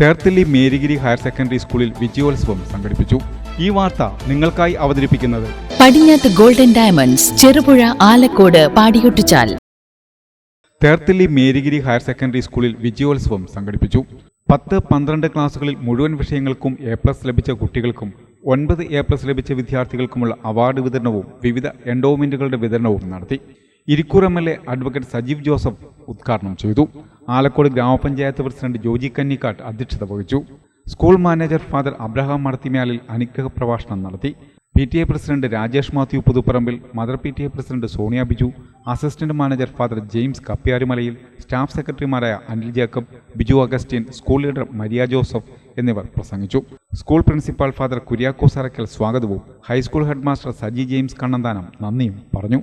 തേർത്തില്ലി Merigiri higher secondary സ്കൂളിൽ വിജയോത്സവം സംഘടിപ്പിച്ചു. ഈ വാർത്ത നിങ്ങൾക്കായി അവതരിപ്പിക്കുന്നത് Padinjath golden diamonds Cherupuzha Alakode Padiyottuchal. Therthally Merigiri higher secondary സ്കൂളിൽ വിജയോത്സവം സംഘടിപ്പിച്ചു. പത്ത് പന്ത്രണ്ട് ക്ലാസ്സുകളിൽ മുഴുവൻ വിഷയങ്ങൾക്കും എ പ്ലസ് ലഭിച്ച കുട്ടികൾക്കും ഒൻപത് എ പ്ലസ് ലഭിച്ച വിദ്യാർത്ഥികൾക്കുമുള്ള അവാർഡ് വിതരണവും വിവിധ എൻഡോമെന്റുകളുടെ വിതരണവും നടത്തി. Irikkur M L A advocate Sajeev Joseph ഉദ്ഘാടനം ചെയ്തു. ആലക്കോട് ഗ്രാമപഞ്ചായത്ത് പ്രസിഡന്റ് ജോജി കന്നിക്കാട്ട് അധ്യക്ഷത വഹിച്ചു. School manager father Abraham Madathimayalil അനുഗ്രഹ പ്രഭാഷണം നടത്തി. P T A president Rajesh Mathew Puthuparambil mother P T A president Sonia Biju assistant manager father James Kappiyarumalayil staff സെക്രട്ടറിമാരായ Anil Jacob Biju Augustine school leader Maria Joseph എന്നിവർ പ്രസംഗിച്ചു. School principal father Kuriakose Arackal സ്വാഗതവും high school headmaster Saji James Kannanthanam നന്ദിയും പറഞ്ഞു.